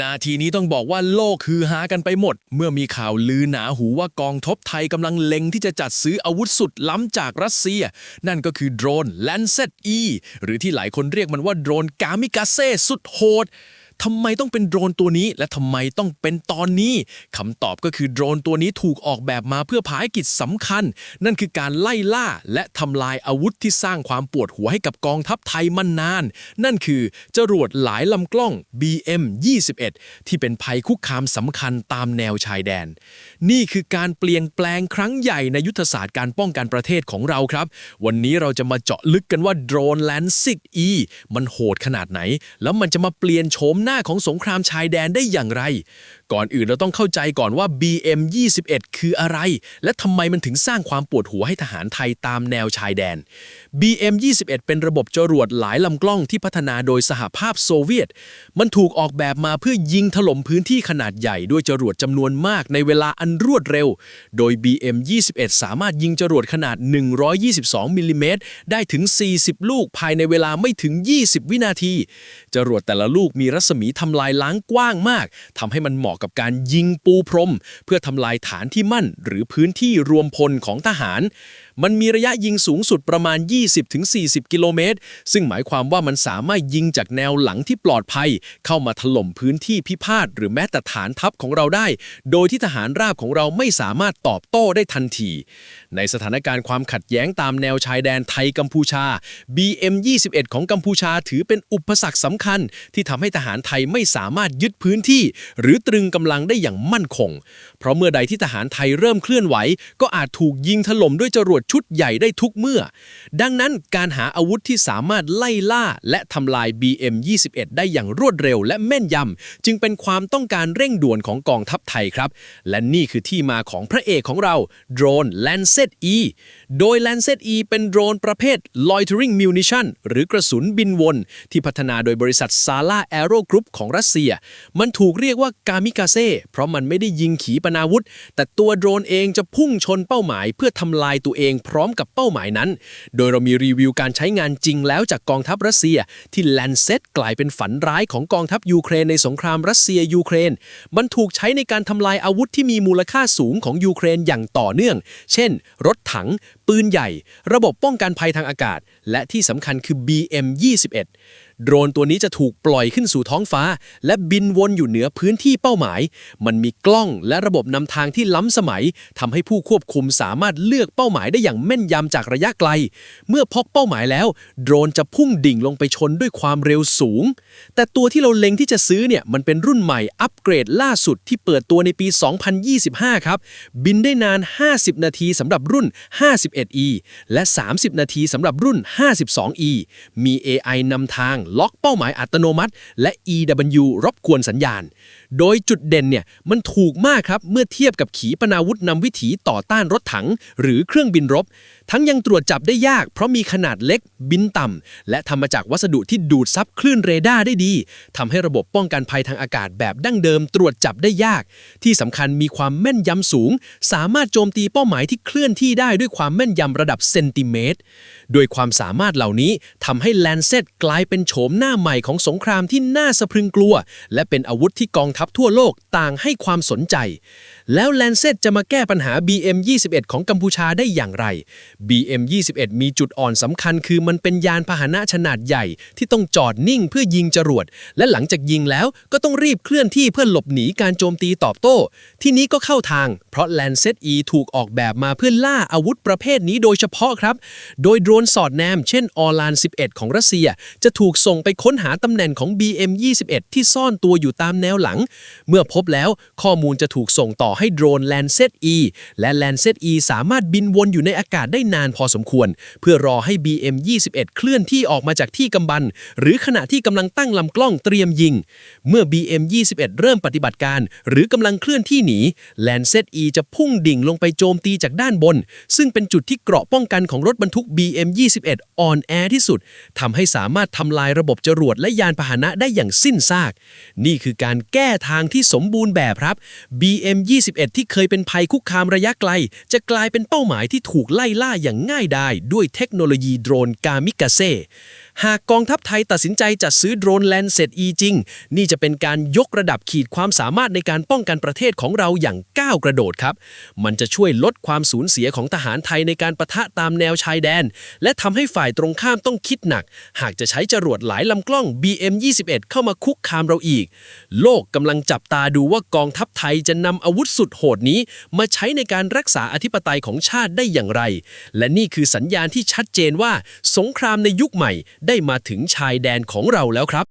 นาทีนี้ต้องบอกว่าโลกคือหากันไปหมด เมื่อมีข่าวลือหนาหูว่ากองทบไทยกำลังเล็งที่จะจัดซื้ออาวุธสุดล้ำจากรัสเซีย นั่นก็คือโดรน Lancet E หรือที่หลายคนเรียกมันว่าโดรนกามิกาเซ่สุดโหด ทำไมต้องเป็นโดรนตัวนี้ และทำไมต้องเป็นตอนนี้คำตอบก็คือโดรนตัวนี้ถูกออกแบบมาเพื่อภารกิจสำคัญ นั่นคือการไล่ล่าและทำลายอาวุธที่สร้างความปวดหัวให้กับกองทัพไทยมานาน นั่นคือจรวดหลายลำกล้อง BM 21 ที่เป็นภัยคุกคามสำคัญตามแนวชายแดน นี่คือการเปลี่ยนแปลงครั้งใหญ่ในยุทธศาสตร์การป้องกันประเทศของเราครับ วันนี้เราจะมาเจาะลึกกันว่าโดรน Lancet E มันโหดขนาดไหน แล้วมันจะมาเปลี่ยนโฉมหน้าของสงครามชายแดนได้อย่างไร ก่อนอื่นเราต้องเข้าใจก่อนว่า BM 21 คืออะไร และทำไมมันถึงสร้างความปวดหัวให้ทหารไทยตามแนวชายแดน BM 21 เป็นระบบจรวดหลายลำกล้องที่พัฒนาโดยสหภาพโซเวียต มันถูกออกแบบมาเพื่อยิงถล่มพื้นที่ขนาดใหญ่ด้วยจรวดจำนวนมากในเวลาอันรวดเร็ว โดย BM 21 สามารถยิงจรวดขนาด 122มิลลิเมตรได้ถึง 40 ลูกภายในเวลาไม่ถึง 20 วินาที จรวดแต่ละลูกมีรัศมีทำลายล้างกว้างมากทำให้มันเหมาะกับการยิงปูพรม เพื่อทำลายฐานที่มั่น หรือพื้นที่รวมพลของทหาร มันมีระยะยิงสูงสุดประมาณ 20-40 กิโลเมตร ซึ่งหมายความว่ามันสามารถยิงจากแนวหลังที่ปลอดภัย เข้ามาถล่มพื้นที่พิพาทหรือแม้แต่ฐานทัพของเราได้ โดยที่ทหารราบของเราไม่สามารถตอบโต้ได้ทันที ในสถานการณ์ความขัดแย้งตามแนวชายแดนไทยกัมพูชา BM 21 ของกัมพูชาถือเป็นอุปสรรคสำคัญ ที่ทำให้ทหารไทยไม่สามารถยึดพื้นที่ หรือตรึงกำลังได้อย่างมั่นคง เพราะเมื่อใดที่ทหารไทยเริ่มเคลื่อนไหว ก็อาจถูกยิงถล่มด้วยจรวดชุดใหญ่ได้ทุกเมื่อ ดังนั้นการหาอาวุธที่สามารถไล่ล่า และทำลาย BM 21 ได้อย่างรวดเร็ว และแม่นยำจึงเป็นความต้องการเร่งด่วนของกองทัพไทยครับ และนี่คือที่มาของพระเอกของเราโดรน Lancet E โดย Lancet E เป็นโดรนประเภท Loitering Munition หรือกระสุนบินวน ที่พัฒนาโดยบริษัท Sala Aero Group ของรัสเซีย มันถูกเรียกว่ากามิกาเซ่เพราะมันไม่ได้ยิงขีปนาวุธ แต่ตัวโดรนเองจะพุ่งชนเป้าหมาย เพื่อทำลายตัวเองพร้อมกับเป้าหมายนั้น โดยเรามีรีวิวการใช้งานจริงแล้วจากกองทัพรัสเซีย ที่ Lancet กลายเป็นฝันร้ายของกองทัพยูเครนในสงครามรัสเซียยูเครน มันถูกใช้ในการทำลายอาวุธที่มีมูลค่าสูงของยูเครนอย่างต่อเนื่อง เช่น รถถัง ปืนใหญ่ ระบบป้องกันภัยทางอากาศ และที่สำคัญคือ BM 21 โดรนตัวนี้จะถูกปล่อยขึ้นสู่ท้องฟ้า และบินวนอยู่เหนือพื้นที่เป้าหมาย มันมีกล้องและระบบนำทางที่ล้ำสมัยทำให้ผู้ควบคุมสามารถเลือกเป้าหมายได้อย่างแม่นยำจากระยะไกล เมื่อพบเป้าหมายแล้ว โดรนจะพุ่งดิ่งลงไปชนด้วยความเร็วสูง แต่ตัวที่เราเล็งที่จะซื้อเนี่ยมันเป็นรุ่นใหม่อัปเกรดล่าสุดที่เปิดตัวในปี 2025 ครับ บินได้นาน 50 นาทีสำหรับรุ่น 51E และ 30 นาทีสำหรับรุ่น 52E มี AI นำทางล็อกเป้าหมายอัตโนมัติ และ EW รบกวนสัญญาณ โดยจุดเด่นเนี่ยมันถูกมากครับ เมื่อเทียบกับขีปนาวุธนำวิถีต่อต้านรถถัง หรือเครื่องบินรบ ทั้งยังตรวจจับได้ยาก เพราะมีขนาดเล็กบินต่ำและทำมาจากวัสดุที่ดูดซับคลื่นเรดาร์ได้ดีทำให้ระบบป้องกันภัยทางอากาศแบบดั้งเดิม ตรวจจับได้ยาก ที่สำคัญมีความแม่นยำสูง สามารถโจมตีเป้าหมายที่เคลื่อนที่ได้ด้วยความแม่นยำระดับเซนติเมตรโดยความสามารถเหล่านี้ทำให้ Lancet กลายเป็นโฉมหน้าใหม่ของสงครามที่น่าสะพรึงกลัว และเป็นอาวุธที่กองทัพทั่วโลกต่างให้ความสนใจ แล้ว Lancet จะมาแก้ปัญหา BM 21 ของกัมพูชาได้อย่างไร BM 21 มีจุดอ่อนสำคัญคือมันเป็นยานพาหนะขนาดใหญ่ ที่ต้องจอดนิ่งเพื่อยิงจรวด และหลังจากยิงแล้วก็ต้องรีบเคลื่อนที่เพื่อหลบหนีการโจมตีตอบโต้ ที่นี้ก็เข้าทาง เพราะ Lancet E ถูกออกแบบมาเพื่อล่าอาวุธประเภทนี้โดยเฉพาะครับ โดยโดรนสอดแนม เช่นออลาน 11 ของรัสเซีย จะถูกส่งไปค้นหาตำแหน่งของ BM 21 ที่ซ่อนตัวอยู่ตามแนวหลัง เมื่อพบแล้วข้อมูลจะถูกส่งต่อให้โดรน Lancet E และ Lancet E สามารถบินวนอยู่ในอากาศได้นานพอสมควร เพื่อรอให้ BM 21 เคลื่อนที่ออกมาจากที่กำบังหรือขณะที่กำลังตั้งลำกล้องเตรียมยิง เมื่อ BM 21 เริ่มปฏิบัติการ หรือกำลังเคลื่อนที่หนี Lancet E จะพุ่งดิ่งลงไปโจมตีจากด้านบน ซึ่งเป็นจุดที่เกราะป้องกันของรถบรรทุก BM 21 อ่อนแอที่สุดทำให้สามารถทำลายระบบจรวดและยานพาหนะได้อย่างสิ้นซาก นี่คือการแก้ทางที่สมบูรณ์แบบครับ BM 21ที่เคยเป็นภัยคุกคามระยะไกล จะกลายเป็นเป้าหมายที่ถูกไล่ล่าอย่างง่ายดายด้วยเทคโนโลยีโดรนกามิกาเซ่ หากกองทัพไทยตัดสินใจจัดซื้อโดรนแลนเซตอีจริง นี่จะเป็นการยกระดับขีดความสามารถในการป้องกันประเทศของเราอย่างก้าวกระโดดครับ มันจะช่วยลดความสูญเสียของทหารไทยในการประทะตามแนวชายแดน และทำให้ฝ่ายตรงข้ามต้องคิดหนัก หากจะใช้จรวดหลายลำกล้อง BM21 เข้ามาคุกคามเราอีก โลกกำลังจับตาดูว่ากองทัพไทยจะนำอาวุธสุดโหดนี้ มาใช้ในการรักษาอธิปไตยของชาติได้อย่างไร และนี่คือสัญญาณที่ชัดเจนว่า สงครามในยุคใหม่ได้มาถึงชายแดนของเราแล้วครับ